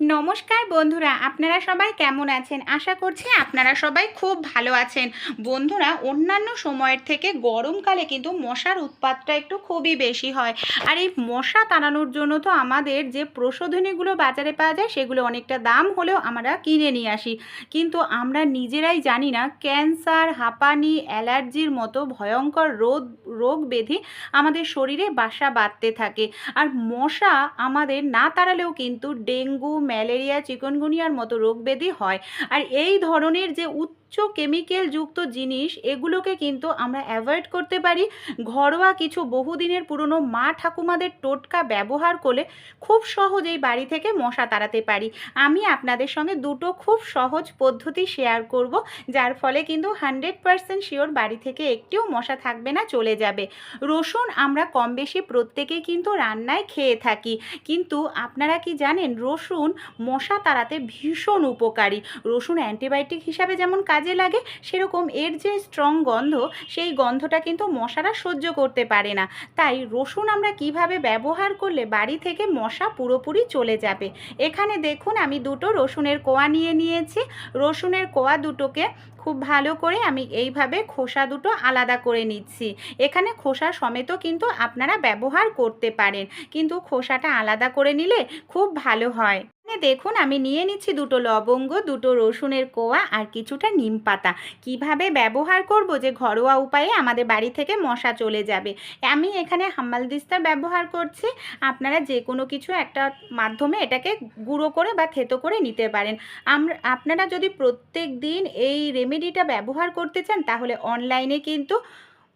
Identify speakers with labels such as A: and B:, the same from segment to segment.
A: নমস্কার বন্ধুরা, আপনারা সবাই কেমন আছেন? আশা করছি আপনারা সবাই খুব ভালো আছেন। বন্ধুরা, অন্যান্য সময়ের থেকে গরমকালে কিন্তু মশার উৎপাতটা একটু খুবই বেশি হয়। আর এই মশা তাড়ানোর জন্য তো আমাদের যে প্রসাধনীগুলো বাজারে পাওয়া যায়, সেগুলো অনেকটা দাম হলেও আমরা কিনে নিয়ে আসি। কিন্তু আমরা নিজেরাই জানি না, ক্যান্সার, হাঁপানি, অ্যালার্জির মতো ভয়ঙ্কর রোগ রোগ ব্যাধি আমাদের শরীরে বাসা বাঁধতে থাকে। আর মশা আমাদের না তাড়ালেও কিন্তু ডেঙ্গু ম্যালেরিয়া চিকনগুনিয়ার মতো রোগ ব্যাধি হয়। আর এই ধরনের যে উচ্চ কেমিক্যাল যুক্ত জিনিস, এগুলোকে কিন্তু আমরা অ্যাভয়েড করতে পারি। ঘরোয়া কিছু বহুদিনের পুরনো মা ঠাকুমাদের টোটকা ব্যবহার করলে খুব সহজেই বাড়ি থেকে মশা তাড়াতে পারি। আমি আপনাদের সঙ্গে দুটো খুব সহজ পদ্ধতি শেয়ার করব, যার ফলে কিন্তু হান্ড্রেড পারসেন্ট শিওর বাড়ি থেকে একটিও মশা থাকবে না, চলে যাবে। রসুন আমরা কম বেশি প্রত্যেকেই কিন্তু রান্নায় খেয়ে থাকি। কিন্তু আপনারা কি জানেন, রসুন মশা তাড়াতে ভীষণ উপকারী। রসুন অ্যান্টিবায়োটিক হিসাবে যেমন কাজে লাগে, সেরকম এর যে স্ট্রং গন্ধ, সেই গন্ধটা কিন্তু মশারা সহ্য করতে পারে না। তাই রসুন আমরা কীভাবে ব্যবহার করলে বাড়ি থেকে মশা পুরোপুরি চলে যাবে? এখানে দেখুন, আমি দুটো রসুনের কোয়া নিয়ে নিয়েছি। রসুনের কোয়া দুটোকে খুব ভালো করে আমি এইভাবে খোসা দুটো আলাদা করে নিচ্ছি। এখানে খোসা সমেতও কিন্তু আপনারা ব্যবহার করতে পারেন। কিন্তু খোসাটা আলাদা করে নিলে খুব ভালো হয়। দেখুন আমি নিয়ে নিচ্ছি দুটো লবঙ্গ, দুটো রসুনের কোয়া আর কিছুটা নিম পাতা। কীভাবে ব্যবহার করব যে ঘরোয়া উপায়ে আমাদের বাড়ি থেকে মশা চলে যাবে। আমি এখানে হাম্মাল দিস্তার ব্যবহার করছি। আপনারা যে কোনো কিছু একটা মাধ্যমে এটাকে গুঁড়ো করে বা থেতো করে নিতে পারেন। আমরা আপনারা যদি প্রত্যেক দিন এই রেমেডিটা ব্যবহার করতে চান তাহলে অনলাইনে কিন্তু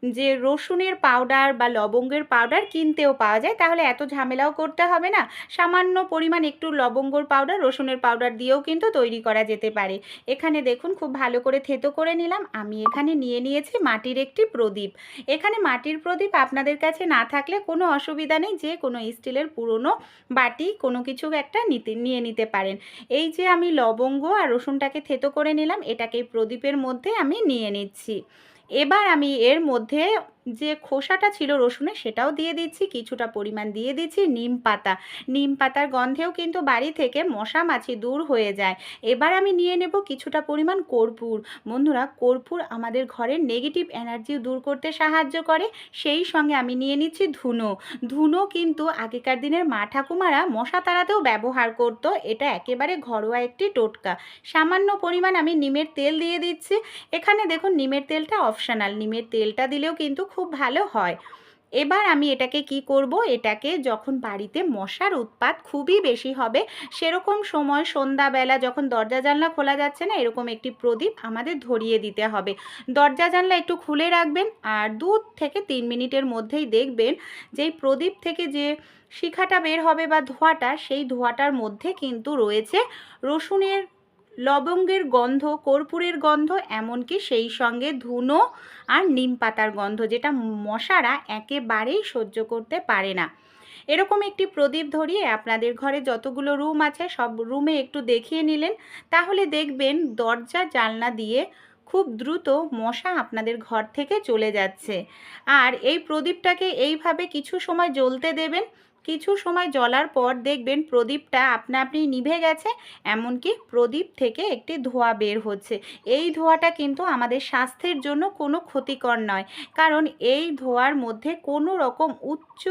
A: যে রসুনের পাউডার বা লবঙ্গের পাউডার কিনতেও পাওয়া যায়, তাহলে এত ঝামেলাও করতে হবে না। সামান্য পরিমাণ একটু লবঙ্গর পাউডার রসুনের পাউডার দিয়েও কিন্তু তৈরি করা যেতে পারে। এখানে দেখুন, খুব ভালো করে থেতো করে নিলাম। আমি এখানে নিয়ে নিয়েছি মাটির একটি প্রদীপ। এখানে মাটির প্রদীপ আপনাদের কাছে না থাকলে কোনো অসুবিধা নেই, যে কোনো স্টিলের পুরনো বাটি কোনো কিছু একটা নিতে, নিয়ে নিতে পারেন। এই যে আমি লবঙ্গ আর রসুনটাকে থেতো করে নিলাম, এটাকে প্রদীপের মধ্যে আমি নিয়ে নিচ্ছি। এবার আমি এর মধ্যে যে খোসাটা ছিল রসুনের সেটাও দিয়ে দিচ্ছি, কিছুটা পরিমাণ দিয়ে দিচ্ছি, নিম পাতা। নিম পাতার গন্ধেও কিন্তু বাড়ি থেকে মশা মাছি দূর হয়ে যায়। এবার আমি নিয়ে নেব কিছুটা পরিমাণ কর্পূর। বন্ধুরা, কর্পূর আমাদের ঘরের নেগেটিভ এনার্জি দূর করতে সাহায্য করে। সেই সঙ্গে আমি নিয়ে নিচ্ছি ধুনো। ধুনো কিন্তু আগেকার দিনের মা ঠাকুমারা মশা তাড়াতেও ব্যবহার করত। এটা একেবারে ঘরোয়া একটি টোটকা। সামান্য পরিমাণ আমি নিমের তেল দিয়ে দিচ্ছি। এখানে দেখুন, নিমের তেলটা অপশনাল নিমের তেলটা দিলেও কিন্তু খুব ভালো হয়। এবার আমি এটাকে কি করব? এটাকে যখন বাড়িতে মশার উৎপাত খুবই বেশি হবে, সেরকম সময় সন্ধ্যাবেলা যখন দরজা জানলা খোলা যাচ্ছে না, এরকম একটি প্রদীপ আমাদের ধরিয়ে দিতে হবে। দরজা জানলা একটু খুলে রাখবেন আর দু থেকে তিন মিনিটের মধ্যেই দেখবেন যে প্রদীপ থেকে যে শিখাটা বের হবে বা ধোঁয়াটা, সেই ধোঁয়াটার মধ্যে কিন্তু রয়েছে রসুনের লবঙ্গের গন্ধ, কর্পূরের গন্ধ, এমনকি সেই সঙ্গে ধুনো আর নিম পাতার গন্ধ, যেটা মশারা একেবারেই সহ্য করতে পারে না। এরকম একটি প্রদীপ ধরিয়ে আপনাদের ঘরে যতগুলো রুম আছে, সব রুমে একটু দেখিয়ে নিলেন, তাহলে দেখবেন দরজা, জানলা দিয়ে খুব দ্রুত মশা আপনাদের ঘর থেকে চলে যাচ্ছে। আর এই প্রদীপটাকে এইভাবে কিছু সময় জ্বলতে দেবেন কিছু সময় জ্বলার পর দেখবেন প্রদীপটা আপনা আপনি নিভে গেছে, এমনকি প্রদীপ থেকে একটি ধোঁয়া বের হচ্ছে। এই ধোঁয়াটা কিন্তু আমাদের স্বাস্থ্যের জন্য কোনো ক্ষতিকর নয়। কারণ এই ধোঁয়ার মধ্যে কোনো রকম উচ্চ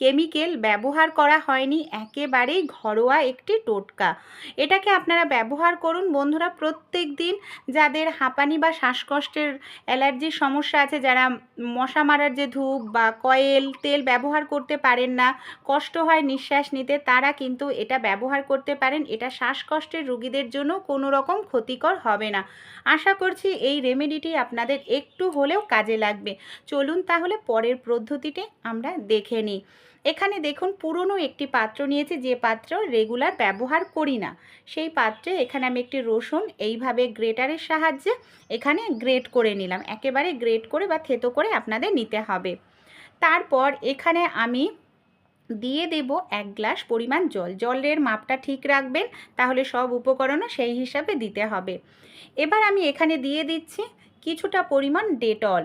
A: কেমিক্যাল ব্যবহার করা হয়নি, একেবারেই ঘরোয়া একটি টোটকা। এটাকে আপনারা ব্যবহার করুন। বন্ধুরা প্রত্যেক দিন যাদের হাঁপানি বা শ্বাসকষ্টের অ্যালার্জির সমস্যা আছে, যারা মশা মারার যে ধূপ বা কয়েল, তেল ব্যবহার করতে পারেন না, কষ্ট হয় নিঃশ্বাস নিতে, তারা কিন্তু এটা ব্যবহার করতে পারেন। এটা শ্বাসকষ্টের রুগীদের জন্য কোনো রকম ক্ষতিকর হবে না। আশা করছি এই রেমেডিটি আপনাদের একটু হলেও কাজে লাগবে। চলুন তাহলে পরের পদ্ধতিটি আমরা দেখে নিই। এখানে দেখুন পুরনো একটি পাত্র নিয়েছি, যে পাত্র রেগুলার ব্যবহার করি না। সেই পাত্রে এখানে আমি একটি রসুন, এইভাবে গ্রেটারের সাহায্যে এখানে গ্রেট করে নিলাম। একেবারে গ্রেট করে বা থেতো করে আপনাদের নিতে হবে। তারপর এখানে আমি দিয়ে দেব এক গ্লাস পরিমাণ জল। জলের মাপটা ঠিক রাখবেন, তাহলে সব উপকরণও সেই হিসাবে দিতে হবে। এবার আমি এখানে দিয়ে দিচ্ছি কিছুটা পরিমাণ ডেটল।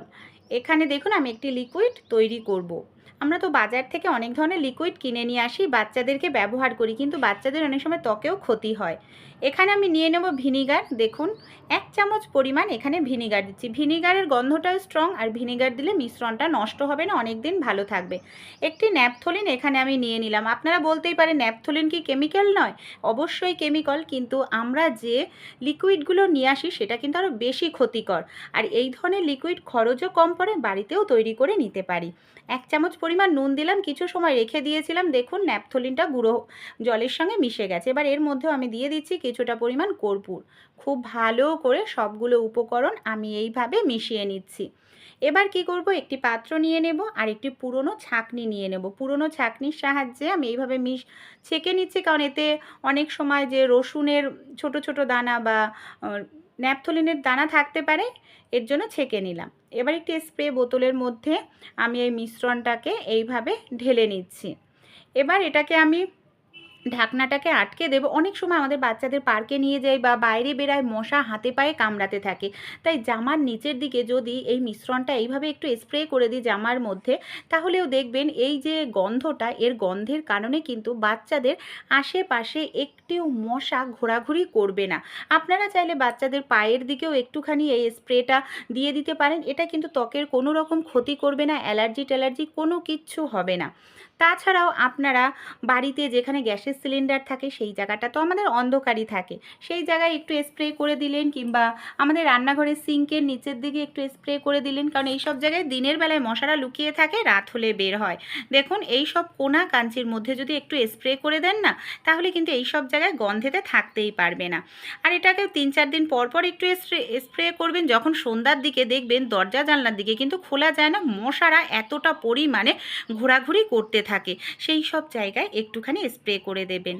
A: এখানে দেখুন আমি একটি লিকুইড তৈরি করব। আমরা তো বাজার থেকে অনেক ধরনের লিকুইড কিনে নিয়ে আসি, বাচ্চাদেরকে ব্যবহার করি, কিন্তু বাচ্চাদের অনেক সময় ত্বকেও ক্ষতি হয়। এখানে আমি নিয়ে নেব ভিনিগার, দেখুন। এক চামচ পরিমাণ এখানে ভিনিগার দিচ্ছি। ভিনিগারের গন্ধটাও স্ট্রং আর ভিনিগার দিলে মিশ্রণটা নষ্ট হবে না অনেক দিন ভালো থাকবে। একটি ন্যাপথলিন এখানে আমি নিয়ে নিলাম। আপনারা বলতেই পারেন ন্যাপথলিন কি কেমিক্যাল নয়? অবশ্যই কেমিক্যাল কিন্তু আমরা যে লিকুইডগুলো নিয়ে আসি সেটা কিন্তু আরও বেশি ক্ষতিকর। আর এই ধরনের লিকুইড খরচও কম পড়ে, বাড়িতেও তৈরি করে নিতে পারি। এক চামচ পরিমাণ নুন দিলাম, কিছু সময় রেখে দিয়েছিলাম। দেখুন ন্যাপথলিনটা গুঁড়ো জলের সঙ্গে মিশে গেছে। এবার এর মধ্যেও আমি দিয়ে দিচ্ছি কিছুটা পরিমাণ কর্পূর। খুব ভালো করে সবগুলো উপকরণ আমি এইভাবে মিশিয়ে নিচ্ছি। এবার কি করব? একটি পাত্র নিয়ে নেব আর একটি পুরনো ছাঁকনি নিয়ে নেব। পুরনো ছাঁকনির সাহায্যে আমি এইভাবে মিশ, ছেঁকে নিচ্ছি কারণ এতে অনেক সময় যে রসুনের ছোট ছোট দানা বা ন্যাপথলিনের দানা থাকতে পারে, এর জন্য ছেঁকে নিলাম। এবার একটি স্প্রে বোতলের মধ্যে আমি এই মিশ্রণটাকে এইভাবে ঢেলে নিচ্ছি। এবার এটাকে আমি ঢাকনাটাকে আটকে দেবো। অনেক সময় আমাদের বাচ্চাদের পার্কে নিয়ে যাই বা বাইরে বেরায় মশা হাতে পায়ে কামড়াতে থাকে। তাই জামার নিচের দিকে যদি এই মিশ্রণটা এইভাবে একটু স্প্রে করে দিই জামার মধ্যে, তাহলেও দেখবেন এই যে গন্ধটা, এর গন্ধের কারণে কিন্তু বাচ্চাদের আশেপাশে একটিও মশা ঘোরাঘুরি করবে না। আপনারা চাইলে বাচ্চাদের পায়ের দিকেও একটুখানি এই স্প্রেটা দিয়ে দিতে পারেন। এটা কিন্তু ত্বকের কোনো রকম ক্ষতি করবে না, অ্যালার্জি ট্যালার্জি কোনো কিচ্ছু হবে না। তাছাড়াও আপনারা বাড়িতে যেখানে গ্যাসের সিলিন্ডার থাকে সেই জায়গাটা তো আমাদের অন্ধকারই থাকে। সেই জায়গায় একটু স্প্রে করে দিলেন কিংবা আমাদের রান্নাঘরের সিঙ্কের নিচের দিকে একটু স্প্রে করে দিলেন, কারণ এই সব জায়গায় দিনের বেলায় মশারা লুকিয়ে থাকে, রাত হলে বের হয়। দেখুন এই সব কোনা কাঞ্চির মধ্যে যদি একটু স্প্রে করে দেন না, তাহলে কিন্তু এই সব জায়গায় গন্ধেতে থাকতেই পারবে না। আর এটাকে তিন চার দিন পর পর একটু স্প্রে করবেন, যখন সন্ধ্যার দিকে দেখবেন দরজা জানলার দিকে কিন্তু খোলা যায় না, মশারা এতটা পরিমাণে ঘোরাঘুরি করতে থাকে। সেই সব জায়গায় একটুখানি স্প্রে করে দেবেন।